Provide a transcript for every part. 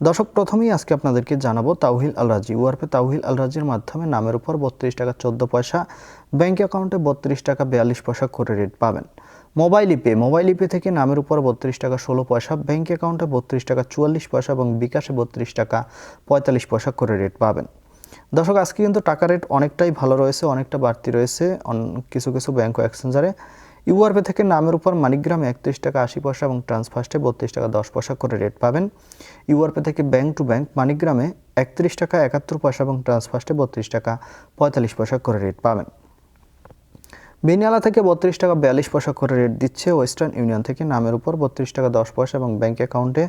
দর্শক, প্রথমেই আজকে আপনাদেরকে জানাব তাওহিল আল রাজি ওয়ারপে তাওহিল আল রাজির মাধ্যমে নামের উপর বত্রিশ টাকা চোদ্দ পয়সা ব্যাঙ্ক অ্যাকাউন্টে বত্রিশ টাকা বিয়াল্লিশ পয়সা করে রেট পাবেন। মোবাইল ইপে মোবাইল ইপে থেকে নামের উপর বত্রিশ টাকা ষোলো পয়সা, ব্যাংক অ্যাকাউন্টে বত্রিশ টাকা চুয়াল্লিশ পয়সা এবং বিকাশে বত্রিশ টাকা পঁয়তাল্লিশ পয়সা করে রেট পাবেন। দর্শক, আজকে কিন্তু টাকা রেট অনেকটাই ভালো রয়েছে, অনেকটা বাড়তি রয়েছে কিছু কিছু ব্যাংক ও এক্সচেঞ্জারে। ইউআরপে থেকে নামের উপর মানিকগ্রামে একত্রিশ টাকা আশি পয়সা এবং ট্রান্সফার্স্টে বত্রিশ টাকা দশ পয়সা করে রেট পাবেন। ইউআরপে থেকে ব্যাংক টু ব্যাংক মানিকগ্রামে একত্রিশ টাকা একাত্তর পয়সা এবং ট্রান্সফার্স্টে বত্রিশ টাকা পঁয়তাল্লিশ পয়সা করে রেট পাবেন। বেনিয়ালা থেকে বত্রিশ টাকা বিয়াল্লিশ পয়সা করে রেট দিচ্ছে ওয়েস্টার্ন ইউনিয়ন থেকে নামের উপর বত্রিশ টাকা দশ পয়সা এবং ব্যাঙ্ক অ্যাকাউন্টে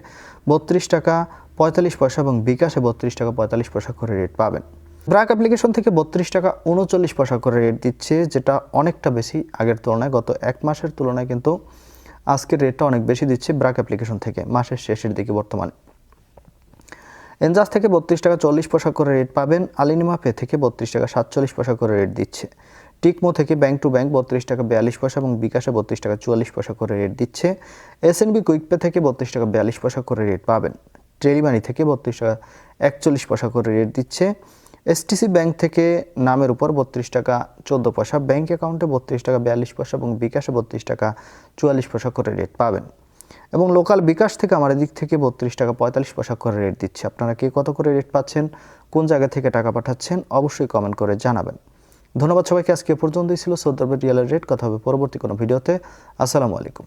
বত্রিশ টাকা পঁয়তাল্লিশ পয়সা এবং বিকাশে বত্রিশ টাকা পঁয়তাল্লিশ পয়সা করে রেট পাবেন। ব্রাক অ্যাপ্লিকেশন থেকে বত্রিশ টাকা উনচল্লিশ পয়সা করে রেট দিচ্ছে, যেটা অনেকটা বেশি আগের তুলনায়। গত এক মাসের তুলনায় কিন্তু আজকের রেটটা অনেক বেশি দিচ্ছে ব্র্যাক অ্যাপ্লিকেশন থেকে, মাসের শেষের দিকে বর্তমানে। এনজাস থেকে বত্রিশ টাকা চল্লিশ পয়সা করে রেট পাবেন আলিনিমা পে থেকে বত্রিশ টাকা সাতচল্লিশ পয়সা করে রেট দিচ্ছে। টিকমো থেকে ব্যাংক টু ব্যাংক বত্রিশ টাকা বিয়াল্লিশ পয়সা এবং বিকাশে বত্রিশ টাকা চুয়াল্লিশ পয়সা করে রেট দিচ্ছে। এস এসএনবি কুইক পে থেকে বত্রিশ টাকা বিয়াল্লিশ পয়সা করে রেট পাবেন। ট্রেলিমানি থেকে বত্রিশ টাকা একচল্লিশ পয়সা করে রেট দিচ্ছে। এসটিসি ব্যাংক থেকে নামের উপর বত্রিশ টাকা, চোদ্দ পয়সা। ব্যাংক অ্যাকাউন্টে বত্রিশ টাকা, বিয়াল্লিশ পয়সা এবং বিকাশে বত্রিশ টাকা, চুয়াল্লিশ পয়সা করে রেট পাবেন। এবং লোকাল বিকাশ থেকে আমার দিক থেকে বত্রিশ টাকা, পঁয়তাল্লিশ পয়সা করে রেট দিচ্ছে। আপনারা কে কত করে রেট পাচ্ছেন, কোন জায়গা থেকে টাকা পাঠাচ্ছেন, অবশ্যই কমেন্ট করে জানাবেন। ধন্যবাদ সবাইকে, আজকে এ পর্যন্তই ছিল। সৌদি আরবের রিয়ালের রেট কথা হবে পরবর্তী কোনো ভিডিওতে। আসসালামু আলাইকুম।